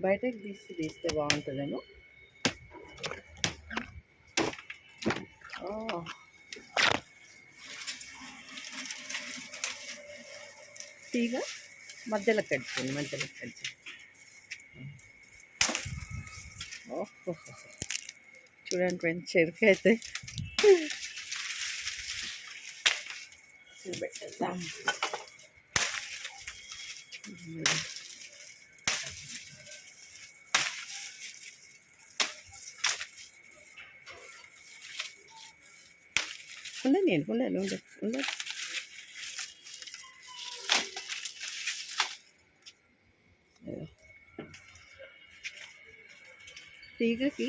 బయటకు తీసి తీస్తే బాగుంటుందేమో. ఓ. తీగ మధ్యలో కట్ మధ్యలో కట్ ఓహో. చూడండి ఫ్రెండ్స్ చెరుకు అయితే. చూపెట్టేద్దాం. ఉండండి నేను ఉండండి ఉండండి ఉండండి ఇదిగో. తీగకి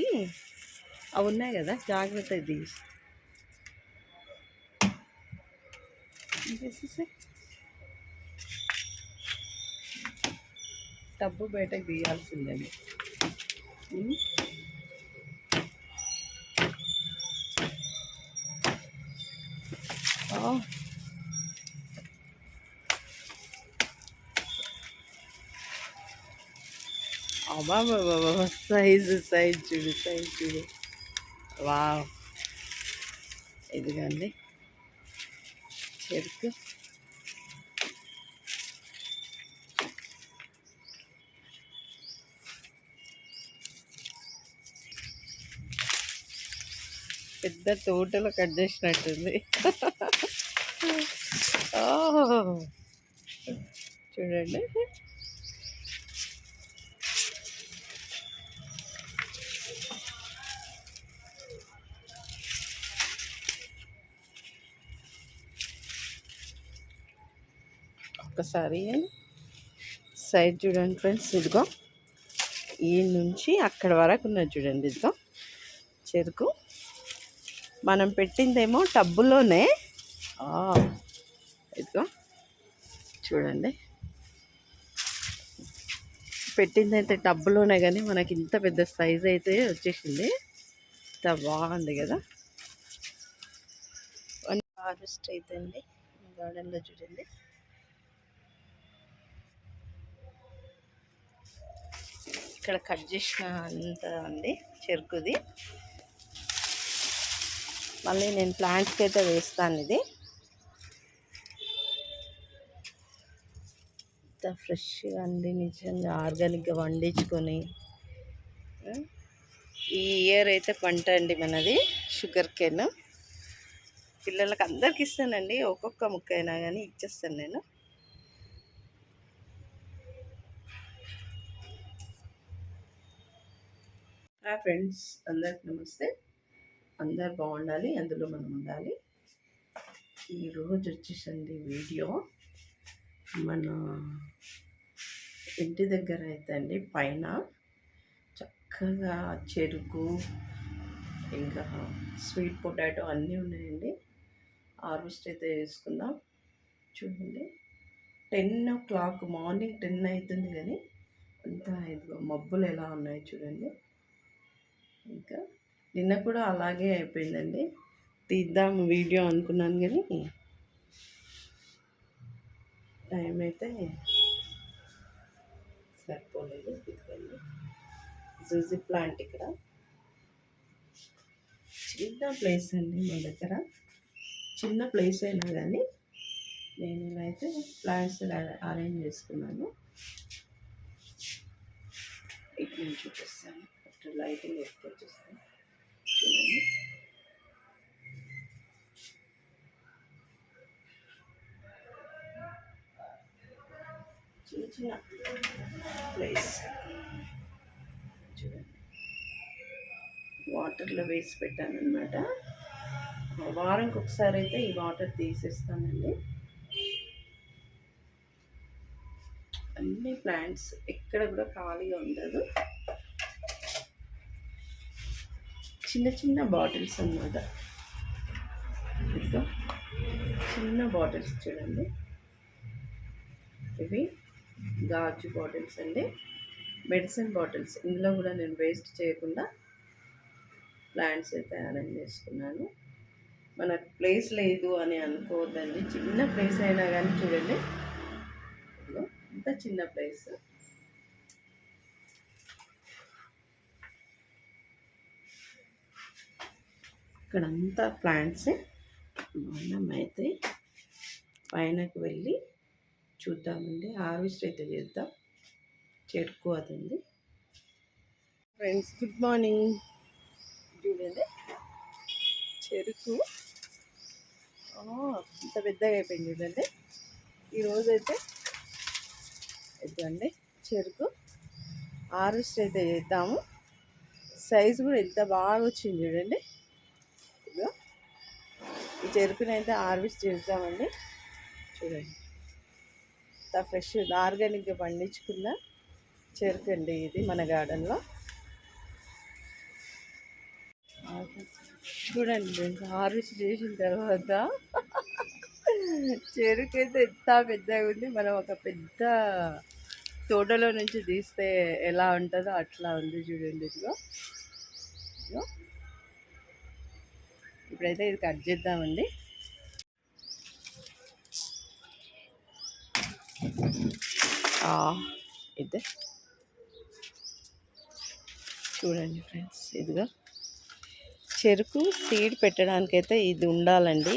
అవి ఉన్నాయి కదా జాగ్రత్త తీసి తీసేసేయ్. టబ్బు బయటకు తీయాల్సిందే ఉమ్. బాబా సైజు సైజ్ చూడు సైజ్ చూడు. వా ఇదిగండి. చెరుకు. పెద్ద తోటలో కట్ చేసినట్టుంది ఓ చూడండి. ఒక్కసారి సైడ్ చూడండి ఫ్రెండ్స్ ఇదిగో. ఈ నుంచి అక్కడ వరకు ఉన్నది చూడండి ఇదిగో. చెరుకు. మనం పెట్టిందేమో టబ్బులోనే. ఆ, చూడండి. పెట్టింది అయితే టబ్బులోనే కానీ మనకి ఇంత పెద్ద సైజ్ అయితే వచ్చేసింది. ఇంత బాగుంది కదా. హార్వెస్ట్ అయితండి గార్డెన్లో చూడండి. ఇక్కడ కట్ చేసిన అంత ఉంది చెరుకుది. మళ్ళీ నేను ప్లాంట్స్కి అయితే వేస్తాను ఇది. అంత ఫ్రెష్గా అండి నిజంగా ఆర్గానిక్గా వండించుకొని. ఈ ఇయర్ అయితే పంట అండి మనది షుగర్ కేన్. పిల్లలకి అందరికి ఇస్తానండి ఒక్కొక్క ముక్క అయినా కానీ ఇచ్చేస్తాను నేను. హాయ్ ఫ్రెండ్స్ అందరికి నమస్తే. అందరు బాగుండాలి అందులో మనం ఉండాలి. ఈరోజు వచ్చేసండి వీడియో. మన ఇంటి దగ్గర అయితే అండి పైన చక్కగా చెరుకు ఇంకా స్వీట్ పొటాటో అన్నీ ఉన్నాయండి. హార్వెస్ట్ అయితే చేసుకుందాం. చూడండి. Ten o'clock morning ten అవుతుంది కానీ అంతా ఇదిగో మబ్బులు ఎలా ఉన్నాయి చూడండి. ఇంకా నిన్న కూడా అలాగే అయిపోయిందండి. తీద్దాం వీడియో అనుకున్నాను కానీ టైం అయితే సరిపోలేదు. ఇదిగోండి. జూజీ ప్లాంట్ ఇక్కడ. చిన్న ప్లేస్ అండి మా దగ్గర. చిన్న ప్లేస్ అయినా కానీ నేను ఇలా అయితే ప్లాంట్స్ అరేంజ్ చేసుకున్నాను. ఇటు నుంచి చూపిస్తాను. ఫస్ట్ లైటింగ్ ఎక్కువ చూస్తాను. చూడండి. చిన్న ప్లేస్ చూడండి. వాటర్లో వేసి పెట్టాను అనమాట వారంకి ఒకసారి అయితే ఈ వాటర్ తీసేస్తానండి. అన్ని ప్లాంట్స్ ఎక్కడ కూడా ఖాళీగా ఉండదు. చిన్న చిన్న బాటిల్స్ అన్నమాట. ఇదిగో చిన్న బాటిల్స్ చూడండి. ఇవి గాజు బాటిల్స్ అండి. Medicine bottles. ఇందులో కూడా నేను వేస్ట్ చేయకుండా ప్లాంట్స్ అయితే చేసుకున్నాను. మనకు ప్లేస్ లేదు అని అనుకోవద్దండి. చిన్న ప్లేస్ అయినా కానీ చూడండి. ఇంత చిన్న ప్లేస్. ఇక్కడంతా ప్లాంట్సే. మనం అయితే పైనకు వెళ్ళి చూద్దామండి. హార్వెస్ట్ అయితే చేద్దాం. చెరుకు అది ఉంది ఫ్రెండ్స్ గుడ్ మార్నింగ్ చూడండి. చెరుకు. ఇంత పెద్దగా అయిపోయింది చూడండి. ఈరోజైతే ఇదండి చెరుకు. హార్వెస్ట్ అయితే చేద్దాము. సైజు కూడా ఎంత బాగా వచ్చింది చూడండి. ఇదిగో. ఈ చెరుకునైతే హార్వెస్ట్ చేద్దామండి. చూడండి. ఇంత ఫ్రెష్ ఆర్గానిక్గా పండించుకున్న చెరుకండి ఇది మన గార్డెన్లో. చూడండి హార్వెస్ట్ చేసిన తర్వాత చెరుకు అయితే ఎంత పెద్దగా ఉంది. మనం ఒక పెద్ద తోటలో నుంచి తీస్తే ఎలా ఉంటుందో అట్లా ఉంది చూడండి ఇదిగో. ఇదిగో. ఇప్పుడైతే ఇది కట్ చేద్దామండి. ఇదే. చూడండి ఫ్రెండ్స్ ఇదిగా. చెరుకు సీడ్ పెట్టడానికైతే ఇది ఉండాలండి.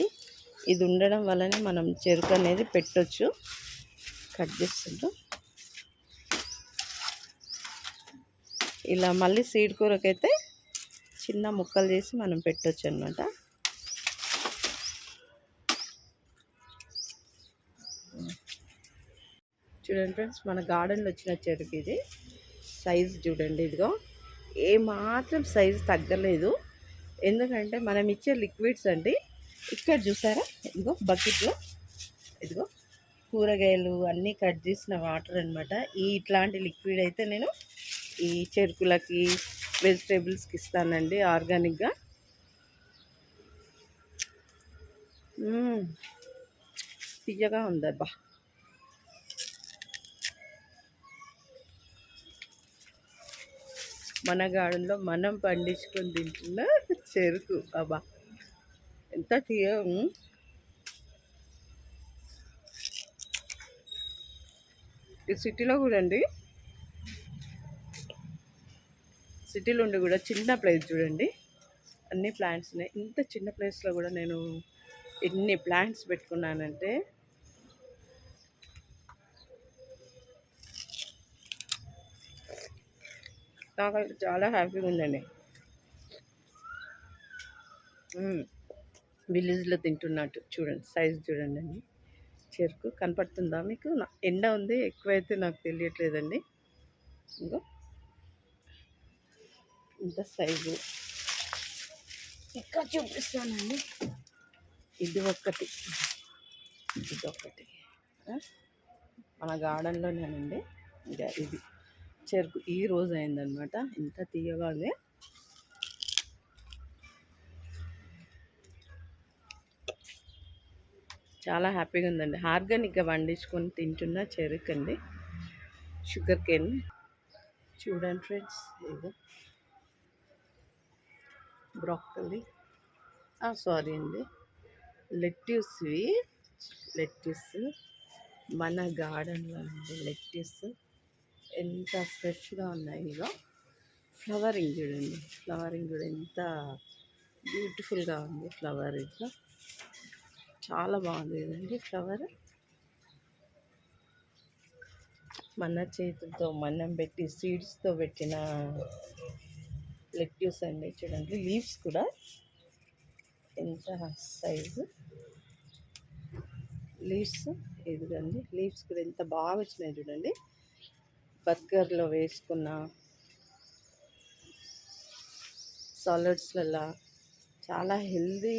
ఇది ఉండడం వల్లనే మనం చెరుకు అనేది పెట్టొచ్చు. కట్ చేస్తుంటాం ఇలా మళ్ళీ సీడ్ కూరకైతే చిన్న ముక్కలు చేసి మనం పెట్టొచ్చు అనమాట చూడండి ఫ్రెండ్స్ మన గార్డెన్లో వచ్చిన చెరుకు ఇది సైజ్ చూడండి ఇదిగో. ఏ మాత్రం సైజ్ తగ్గలేదు. ఎందుకంటే మనం ఇచ్చే లిక్విడ్స్ అండి. ఇక్కడ చూసారా? ఇదిగో బకెట్లో ఇదిగో కూరగాయలు అన్నీ కట్ చేసిన వాటర్ అనమాట ఈ ఇట్లాంటి లిక్విడ్ అయితే నేను ఈ చెరుకులకి వెజిటేబుల్స్కి ఇస్తానండి ఆర్గానిక్గా మ్మ్. తీయగా ఉందబ్బా. మన గార్డెన్లో మనం పండించుకొని తింటున్న చెరుకు. అబ్బా! ఎంత తీయ ఈ సిటీలో కూడా అండి సిటీలో ఉండి కూడా చిన్న ప్లేస్ చూడండి. అన్ని ప్లాంట్స్ ఉన్నాయి. ఇంత చిన్న ప్లేస్లో కూడా నేను ఎన్ని ప్లాంట్స్ పెట్టుకున్నానంటే నాకైతే చాలా హ్యాపీగా ఉందండి. విలేజ్లో తింటున్నట్టు చూడండి సైజ్ చూడండి అండి. చెరుకు కనపడుతుందా మీకు? ఎండ ఉంది ఎక్కువైతే నాకు తెలియట్లేదండి. ఇంకో ఇంత సైజు. ఇంకా చూపిస్తానండి. ఇది ఒక్కటి. ఇది ఒకటి? మన గార్డెన్లోనేనండి. ఇంకా ఇది. చెరుకు ఈ రోజు అయిందనమాట ఇంత తీయగా ఉంది చాలా హ్యాపీగా ఉందండి. ఆర్గానిక్గా పండించుకొని తింటున్న చెరుకు అండి. Sugar cane. చూడండి ఫ్రెండ్స్ ఇదిగో. బ్రాక్కలీ సారీ అండి. లెట్యూస్వి. లెట్యూస్. మన గార్డెన్లో అండి లెట్యూస్. ఎంత ఫ్రెష్గా ఉన్నాయి ఇగో. ఫ్లవరింగ్ చూడండి ఫ్లవరింగ్ కూడా ఎంత బ్యూటిఫుల్గా ఉంది ఫ్లవర్ ఇట్లా. చాలా బాగుంది కదండి ఫ్లవర్. మన చేతులతో మనం పెట్టి సీడ్స్తో పెట్టిన లెట్యూస్ అండి చూడండి లీవ్స్ కూడా. ఎంత సైజు. లీవ్స్ ఇదిగండి లీవ్స్ కూడా ఎంత బాగా వచ్చినాయి చూడండి. బర్గర్లో వేసుకున్న సాలడ్స్లలో చాలా హెల్దీ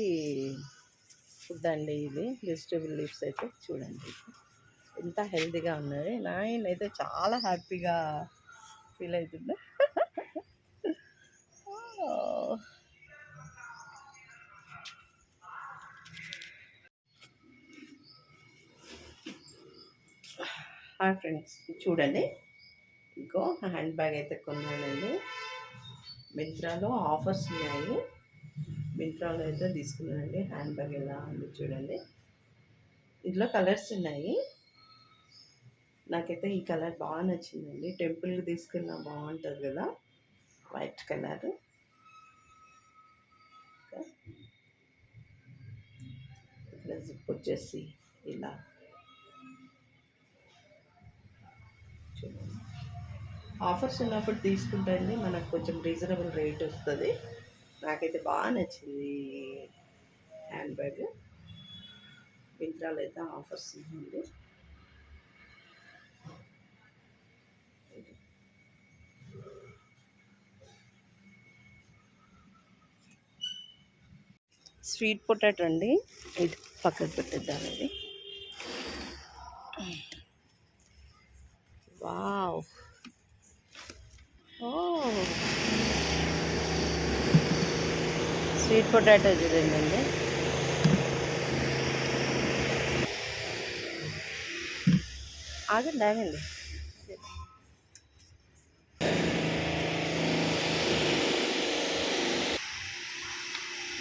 ఫుడ్ అండి ఇది. వెజిటేబుల్ లీవ్స్ అయితే చూడండి. ఎంత హెల్దీగా ఉన్నది. నాయనైతే చాలా హ్యాపీగా ఫీల్ అవుతుంది హాయ్ ఫ్రెండ్స్ చూడండి. ఇంకో హ్యాండ్ బ్యాగ్ అయితే కొన్నానండి. మింత్రాలో ఆఫర్స్ ఉన్నాయి. మింత్రాలో అయితే తీసుకున్నానండి. హ్యాండ్ బ్యాగ్ ఎలా ఉంది చూడండి. ఇందులో కలర్స్ ఉన్నాయి. నాకైతే ఈ కలర్ బాగా నచ్చిందండి. టెంపుల్కి తీసుకున్నా బాగుంటుంది కదా. White colour. ఇక్కడ జిప్ వచ్చేసి ఇలా. చూడండి. ఆఫర్స్ ఉన్నప్పుడు తీసుకుంటే మనకు కొంచెం రీజనబుల్ రేట్ వస్తుంది. నాకైతే బాగా నచ్చింది హ్యాండ్ బ్యాగ్ మింత్రాలో అయితే ఆఫర్స్ ఉంది స్వీట్ పొటాటో అండి. ఇది పక్కకు పెట్టేద్దామండి వావ్. స్వీట్ పొటాటో చూడండి అండి. ఆగండి ఆగండి.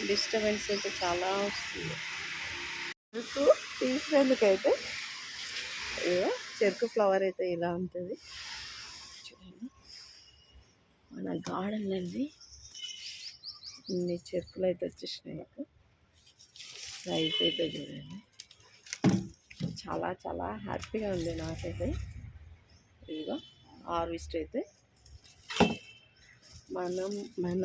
డిస్టర్బెన్స్ అయితే చాలా వస్తుంది. చెరుకు తీసినందుకైతే చెరుకు ఫ్లవర్ అయితే ఇలా ఉంటుంది. చూడండి. మన గార్డెన్ అండి ఇన్ని చెరుకులు అయితే వచ్చేసినాయి నాకు. సైజ్ అయితే చూడండి. చాలా చాలా హ్యాపీగా ఉంది నాకైతే. ఇదిగో హార్వెస్ట్ అయితే. మనం మన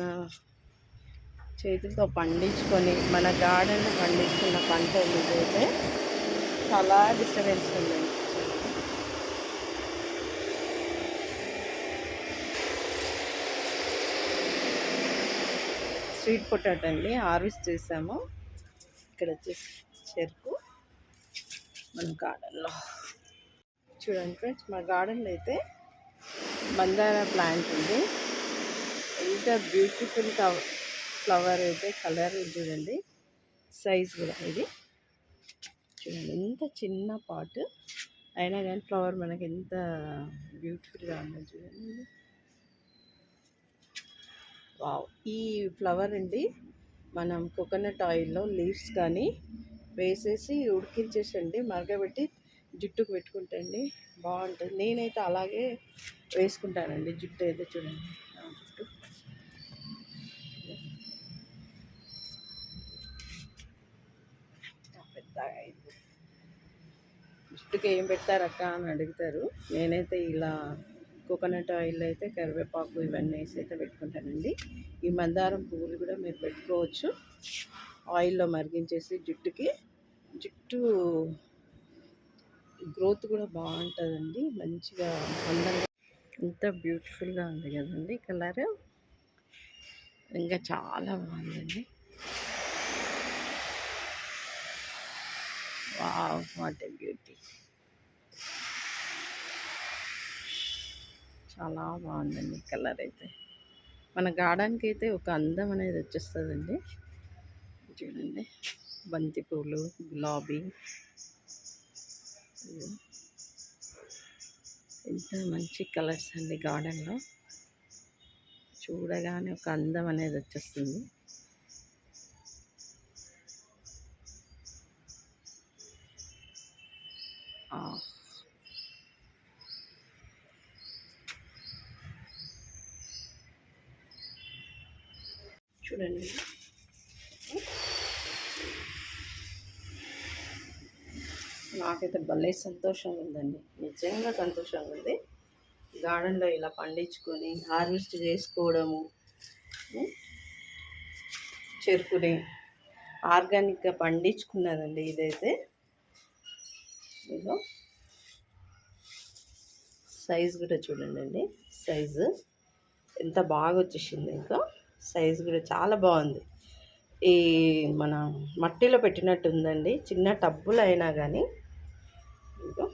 చేతులతో పండించుకొని మన గార్డెన్లో పండించుకున్న పంట ఇదైతే చాలా డిస్టర్బెన్స్ ఉంది. స్వీట్ పొటాటో అండి హార్వెస్ట్ చేసాము. ఇక్కడ వచ్చేసి చెరుకు మన గార్డెన్లో. చూడండి ఫ్రెండ్స్ మా గార్డెన్లో అయితే మందార ప్లాంట్ ఉంది. ఎంత బ్యూటిఫుల్ ఫ్లవర్ అయితే కలర్ చూడండి. సైజ్ కూడా ఇది. చూడండి ఎంత చిన్న పాట్. అయినా కానీ ఫ్లవర్ మనకి ఎంత బ్యూటిఫుల్గా ఉందో చూడండి. వావ్. ఈ ఫ్లవర్ అండి మనం కోకోనట్ ఆయిల్లో లీవ్స్ కానీ వేసేసి ఉడికించేసండి. మరగబెట్టి జుట్టుకు పెట్టుకుంటండి బాగుంటుంది. నేనైతే అలాగే వేసుకుంటానండి జుట్టు అయితే చూడండి. జుట్టు. పెద్దగా అయింది. జుట్టుకి ఏం పెడతారక్క అని అడుగుతారు. నేనైతే ఇలా కోకోనట్ ఆయిల్ అయితే కరివేపాకు ఇవన్నీ వేసి అయితే పెట్టుకుంటానండి. ఈ మందారం పువ్వులు కూడా మీరు పెట్టుకోవచ్చు. ఆయిల్లో మరిగించేసి జుట్టుకి జుట్టు గ్రోత్ కూడా బాగుంటుందండి. మంచిగా అందంగా ఎంత బ్యూటిఫుల్గా ఉంది కదండి కలర్. ఇంకా చాలా బాగుందండి. Wow what a beauty. చాలా బాగుందండి కలర్ అయితే. మన గార్డెన్కి అయితే ఒక అందం అనేది వచ్చేస్తుందండి. చూడండి. బంతి పూలు గులాబీ. ఎంత మంచి కలర్స్ అండి గార్డెన్లో. చూడగానే ఒక అందం అనేది వచ్చేస్తుంది. చూడండి. నాకైతే భలే సంతోషంగా ఉందండి నిజంగా సంతోషంగా ఉంది గార్డెన్లో ఇలా పండించుకొని హార్వెస్ట్ చేసుకోవడము చెరుకుని ఆర్గానిక్గా పండించుకున్నదండి ఇదైతే. ఇదో సైజ్ కూడా చూడండి అండి సైజు ఎంత బాగా వచ్చేసింది ఇంకా. సైజు కూడా చాలా బాగుంది. ఈ మన మట్టిలో పెట్టినట్టు ఉందండి చిన్న టబ్బులు అయినా కానీ ఇదిగో.